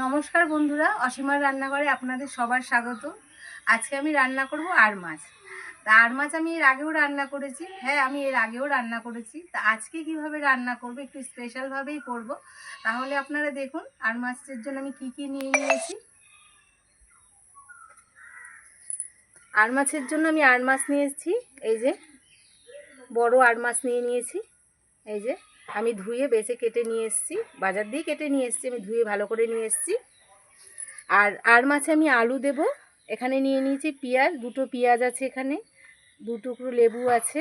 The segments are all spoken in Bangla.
নমস্কার বন্ধুরা, অসীমার রান্নাঘরে আপনাদের সবার স্বাগত আজকে আমি রান্না করব আর মাছ। তা আর মাছ আমি এর আগেও রান্না করেছি। হ্যাঁ আমি এর আগেও রান্না করেছি। তা আজকে কীভাবে রান্না করব একটু স্পেশালভাবেই করব। তাহলে আপনারা দেখুন, আর মাছের জন্য আমি কি কি নিয়ে নিয়েছি। আর মাছের জন্য আমি আর মাছ নিয়েছি এই যে, বড় আর মাছ নিয়ে নিয়েছি। এই যে আমি ধুয়ে বেছে কেটে নিয়ে এসেছি, বাজার দিয়ে কেটে নিয়ে এসেছি, আমি ধুয়ে ভালো করে নিয়ে এসেছি। আর আর মাছে আমি আলু দেব, এখানে নিয়ে নিয়েছি পেঁয়াজ, দুটো পেঁয়াজ আছে এখানে, দু টুকরো লেবু আছে।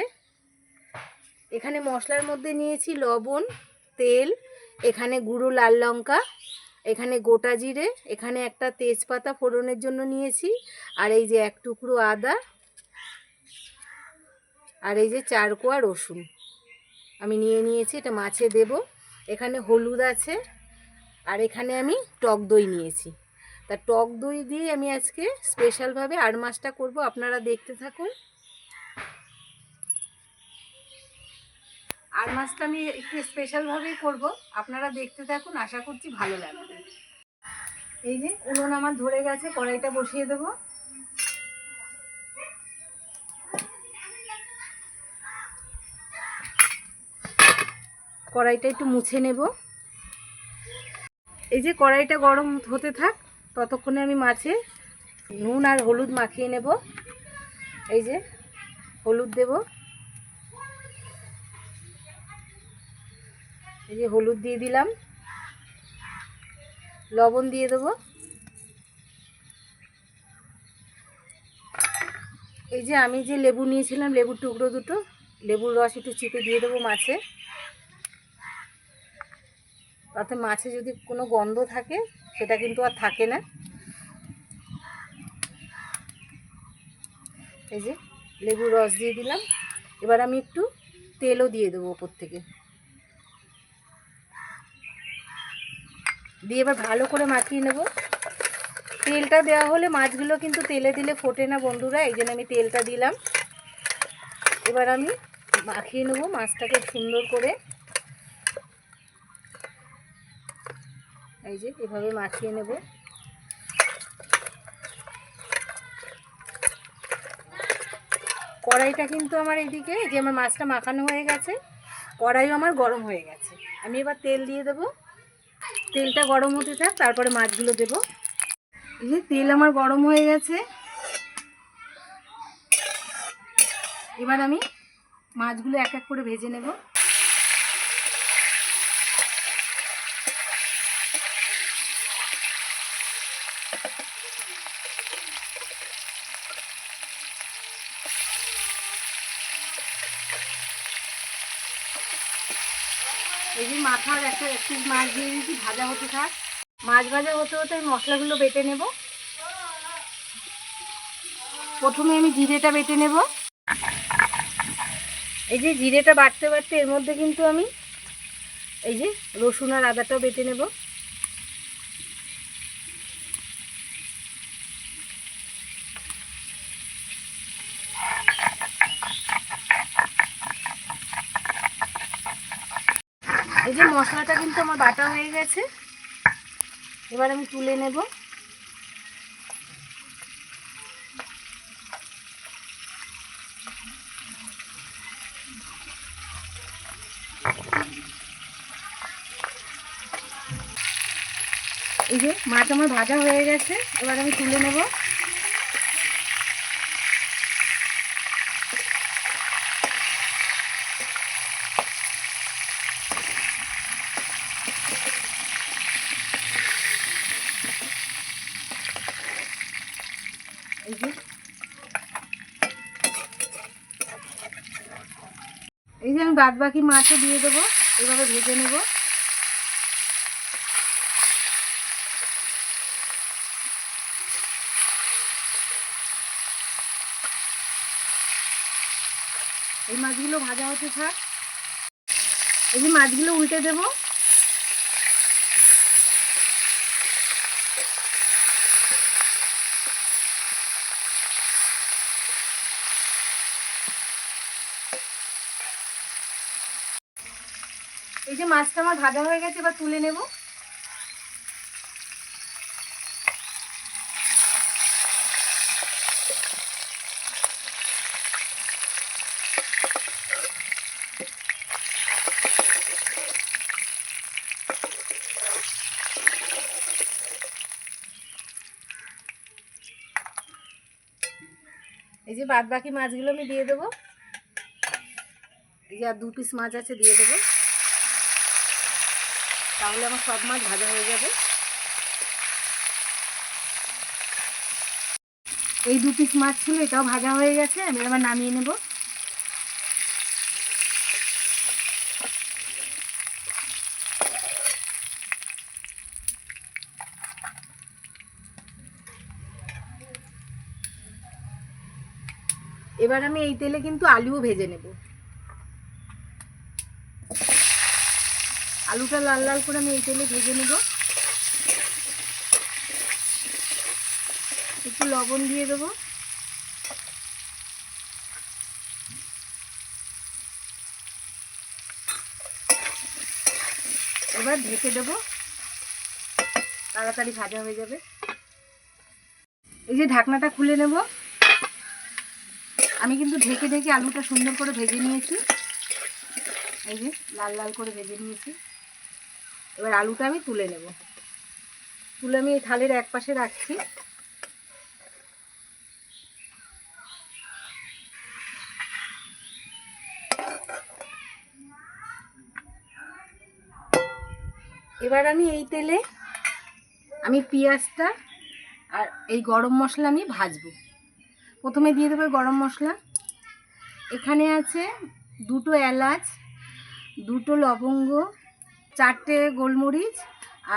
এখানে মশলার মধ্যে নিয়েছি লবণ, তেল, এখানে গুঁড়ো লাল লঙ্কা, এখানে গোটা জিরে, এখানে একটা তেজপাতা ফোড়নের জন্য নিয়েছি, আর এই যে এক টুকরো আদা, আর এই যে চার কোয়া রসুন। আমি নিয়ে নিয়েছি, এটা মাছে দেব। এখানে হলুদ আছে, আর এখানে আমি টক দই নিয়েছি। তা টক দই দিয়ে আমি আজকে স্পেশালভাবে আর মাছটা করব, আপনারা দেখতে থাকুন। আর মাছটা আমি একটু স্পেশালভাবেই করব, আপনারা দেখতে থাকুন, আশা করছি ভালো লাগবে। এই যে, উনুন আমার ধরে গেছে, কড়াইটা বসিয়ে দেবো। কড়াইটা একটু মুছে নেব। এই যে কড়াইটা গরম হতে থাক, ততক্ষণে আমি মাছে নুন আর হলুদ মাখিয়ে নেব। এই যে হলুদ দেব। এই যে হলুদ দিয়ে দিলাম। লবণ দিয়ে দেব। এই যে আমি যে লেবু নিয়েছিলাম, লেবুর টুকরো দুটো, লেবুর রস একটু চিপে দিয়ে দেবো মাছে। তাতে মাছে যদি কোনো গন্ধ থাকে, সেটা কিন্তু আর থাকে না। এই যে লেবুর রস দিয়ে দিলাম। এবার আমি একটু তেলও দিয়ে দেবো ওপর থেকে। দিয়ে এবার ভালো করে মাখিয়ে নেব। তেলটা দেওয়া হলে মাছগুলো কিন্তু তেলে দিলে ফোটে না বন্ধুরা, এই জন্য আমি তেলটা দিলাম। এবার আমি মাখিয়ে নেব মাছটাকে সুন্দর করে। এই যে, এভাবে মাখিয়ে নেব। কড়াইটা কিন্তু আমার এইদিকে যে আমার মাছটা মাখানো হয়ে গেছে, কড়াইও আমার গরম হয়ে গেছে। আমি এবার তেল দিয়ে দেবো। তেলটা গরম হতে থাক, তারপরে মাছগুলো দেবো। এই যে তেল আমার গরম হয়ে গেছে। এবার আমি মাছগুলো এক এক করে ভেজে নেব। এই যে মাথার একটা একটু মাছ দিয়ে দিয়েছি, ভাজা হতে থাক। মাছ ভাজা হতে হতে আমি মশলাগুলো বেটে নেব। প্রথমে আমি জিরেটা বেটে নেব। এই যে জিরেটা বাড়তে বাড়তে এর মধ্যে কিন্তু আমি এই যে রসুন আর আদাটাও বেটে নেব। এই যে মশলাটা কিন্তু আমার বাটা হয়ে গেছে। এবার আমি তুলে নেব। এই যে মাছ আমার ভাজা হয়ে গেছে। এবার আমি তুলে নেব। বাদ বাকি মাছও দিয়ে দেবো, এভাবে ভেজে নেব। এই মাছগুলো ভাজা হতে থাক। এই মাছগুলো উল্টে দেবো। যে মাছটা আমার ভাজা হয়ে গেছে, এবার তুলে নেব। এই যে বাদ বাকি মাছগুলো আমি দিয়ে দেবো। এই আর দু পিস মাছ আছে, দিয়ে দেবো। তাহলে আমার সব মাছ ভাজা হয়ে যাবে। এই দু পিস মাছ ছিল, এটাও ভাজা হয়ে গেছে, আমি এবার নামিয়ে নেব। এবার আমি এই তেলে কিন্তু আলুও ভেজে নেব। আলুটা লাল লাল করে আমি এই তেলে ভেজে নেব। একটু লবণ দিয়ে দেবো। এবার ঢেকে দেবো। তাড়াতাড়ি ভাজা হয়ে যাবে। এই যে ঢাকনাটা খুলে নেব। আমি কিন্তু ঢেকে ঢেকে আলুটা সুন্দর করে ভেজে নিয়েছি। এই যে লাল লাল করে ভেজে নিয়েছি। এবার আলুটা আমি তুলে নেব। তুলে আমি এই থালের এক পাশে রাখছি। এবার আমি এই তেলে আমি পেঁয়াজটা আর এই গরম মশলা আমি ভাজবো। প্রথমে দিয়ে দেবো গরম মশলা। এখানে আছে দুটো এলাচ, দুটো লবঙ্গ চারটে গোলমরিচ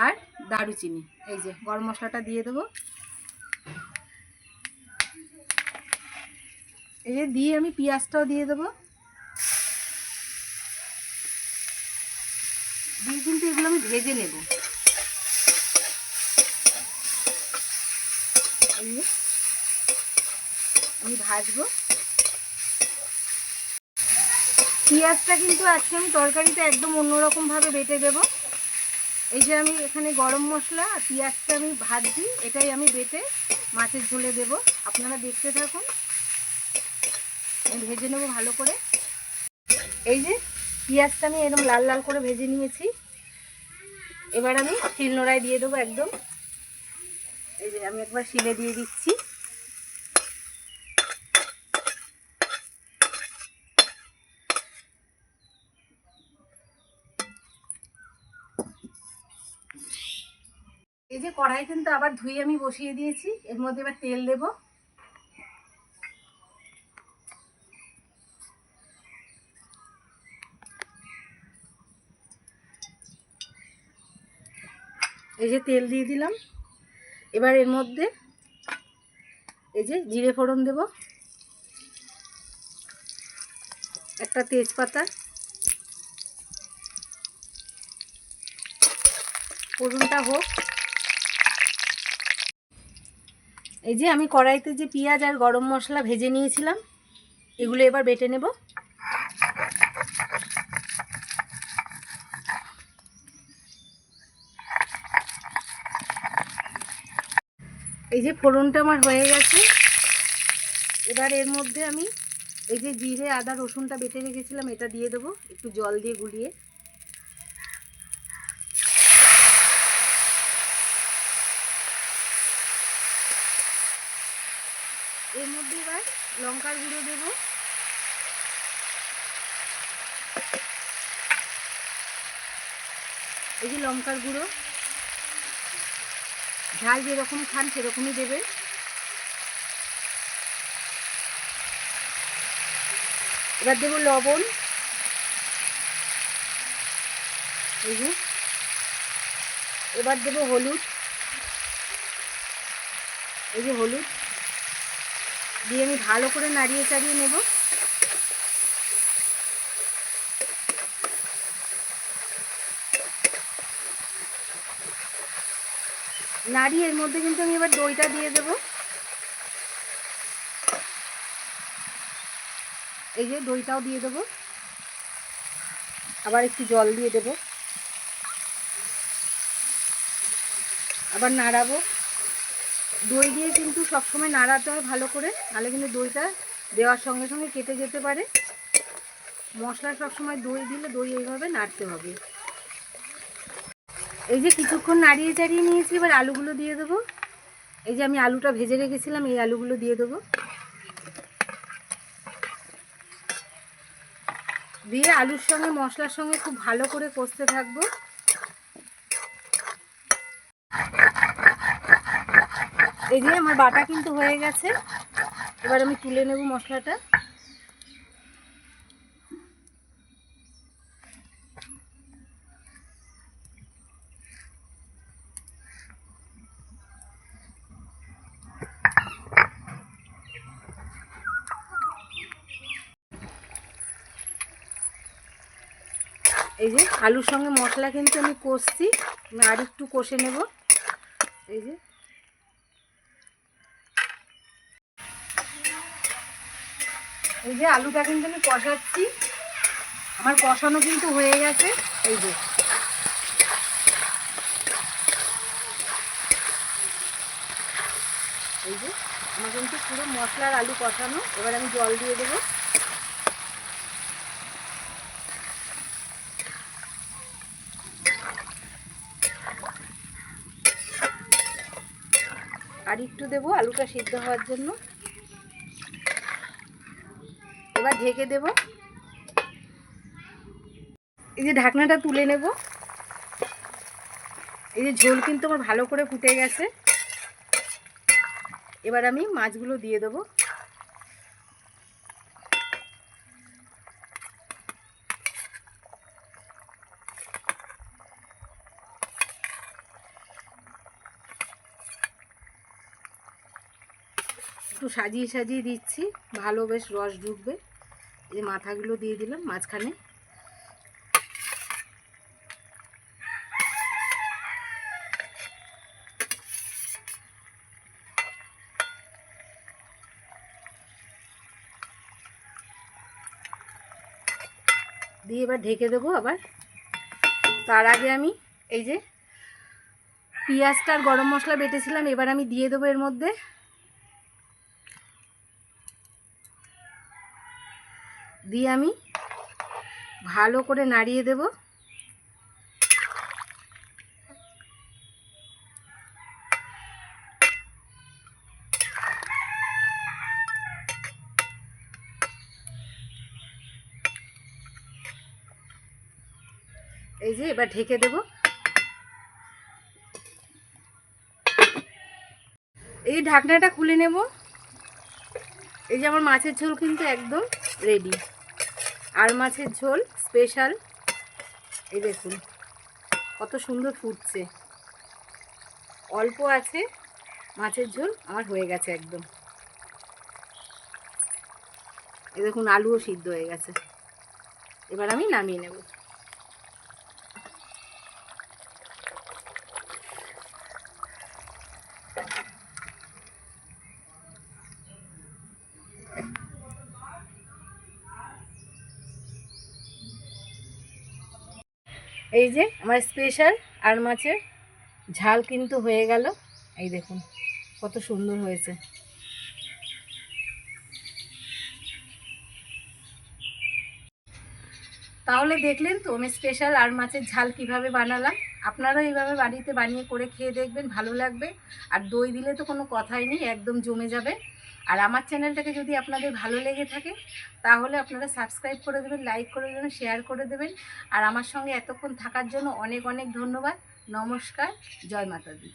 আর দারুচিনি। এই যে, গরম মশলাটা দিয়ে দেবো। এই যে দিয়ে আমি পেঁয়াজটাও দিয়ে দেবো। দিয়ে কিন্তু এগুলো আমি ভেজে নেব। আমি ভাজবো। পেঁয়াজটা কিন্তু আজকে আমি তরকারিতে একদম অন্যরকমভাবে বেটে দেব। এই যে আমি এখানে গরম মশলা আর পেঁয়াজটা আমি ভাজছি এটাই আমি বেটে মাছের ঝোলে দেব। আপনারা দেখতে থাকুন। ভেজে নেব ভালো করে। এই যে পেঁয়াজটা আমি এরকম লাল লাল করে ভেজে নিয়েছি। এবার আমি শিলনোড়ায় দিয়ে দেবো একদম। এই যে আমি একবার শিলে দিয়ে দিচ্ছি। এই যে কড়াই কিন্তু আবার ধুয়ে আমি বসিয়ে দিয়েছি, এর মধ্যে এবার তেল দেব। এই যে তেল দিয়ে দিলাম। এবার এর মধ্যে এই যে জিরে ফোড়ন দেব। একটা তেজপাতা। ফোড়নটা হোক। এই যে আমি কড়াইতে যে পেঁয়াজ আর গরম মশলা ভেজে নিয়েছিলাম, এগুলো এবার বেটে নেব। এই যে ফোড়নটা আমার হয়ে গেছে। এবার এর মধ্যে আমি এই যে জিরে, আদা, রসুনটা বেটে রেখেছিলাম, এটা দিয়ে দেবো, একটু জল দিয়ে গুলিয়ে এর মধ্যে এবার লঙ্কার গুঁড়ো দেব এই যে লঙ্কার গুঁড়ো। ঝাল যেরকম খান সেরকমই দেবে। এবার দেবো লবণ। এই যে। এবার দেবো হলুদ। এই যে হলুদ। দিয়ে আমি ভালো করে নাড়িয়ে চাড়িয়ে নেব। নাড়িয়ে এর মধ্যে কিন্তু আমি এবার দইটা দিয়ে দেব। এই যে দইটাও দিয়ে দেবো। আবার একটু জল দিয়ে দেব। আবার নাড়াবো। দই দিয়ে কিন্তু সবসময় নাড়াতে হয় ভালো করে, নাহলে কিন্তু দইটা দেওয়ার সঙ্গে সঙ্গে কেটে যেতে পারে। মশলা সবসময় দই দিলে দই এইভাবে নাড়তে হবে। এই যে কিছুক্ষণ নাড়িয়ে চাড়িয়ে নিয়েছি, এবার আলুগুলো দিয়ে দেবো। এই যে আমি আলুটা ভেজে রেখেছিলাম, এই আলুগুলো দিয়ে দেবো। দিয়ে আলুর সঙ্গে, মশলার সঙ্গে খুব ভালো করে কষতে থাকব। এই যে আমার বাটা কিন্তু হয়ে গেছে। এবার আমি তুলে নেব মশলাটা। এই যে আলুর সঙ্গে মশলা কিন্তু আমি কষছি আর একটু কষে নেব। এই যে। এই যে আলুটা কিন্তু আমি কষাচ্ছি। আমার কষানো কিন্তু হয়ে গেছে। এই যে। এই যে, আমার কিন্তু পুরো মশলার আলু কষানো। এবার আমি জল দিয়ে দেবো। আর একটু দেবো আলুটা সিদ্ধ হওয়ার জন্য। এবার ঢেকে দেব। এই যে ঢাকনাটা তুলে নেব। এই যে ঝোল কিন্তু আমার ভালো করে ফুটে গেছে। এবার আমি মাছগুলো দিয়ে দেবো। একটু সাজিয়ে সাজিয়ে দিচ্ছি। ভালো বেশ রস ঢুকবে। এই মাথাগুলো দিয়ে দিলাম মাঝখানে। দিয়ে এবার ঢেকে দেবো আবার। তার আগে আমি এই যে পেঁয়াজটা আর গরম মশলা বেটেছিলাম, এবার আমি দিয়ে দেবো এর মধ্যে দিয়ে আমি ভালো করে নাড়িয়ে দেব। এই যে এবার ঢেকে দেব। এই ঢাকনাটা খুলে নেব। এই যে আমার মাছের ঝোল কিন্তু একদম রেডি আর মাছের ঝোল স্পেশাল। এই দেখুন, কত সুন্দর ফুটছে। অল্প আছে, মাছের ঝোল আমার হয়ে গেছে একদম। এ দেখুন, আলুও সিদ্ধ হয়ে গেছে। এবার আমি নামিয়ে নেব। এই যে আমার স্পেশাল আর মাছের ঝাল কিন্তু হয়ে গেল। এই দেখুন, কত সুন্দর হয়েছে। তাহলে দেখলেন তো আমি স্পেশাল আর মাছের ঝাল কীভাবে বানালাম। আপনারাও এইভাবে বাড়িতে বানিয়ে করে খেয়ে দেখবেন, ভালো লাগবে। আর দই দিলে তো কোনো কথাই নেই, একদম জমে যাবে। আর আমার চ্যানেলটাকে যদি আপনাদের ভালো লেগে থাকে, তাহলে আপনারা সাবস্ক্রাইব করে দেবেন লাইক করে দেবেন শেয়ার করে দেবেন। আর আমার সঙ্গে এতক্ষণ থাকার জন্য অনেক অনেক ধন্যবাদ। নমস্কার। জয় মাতা দি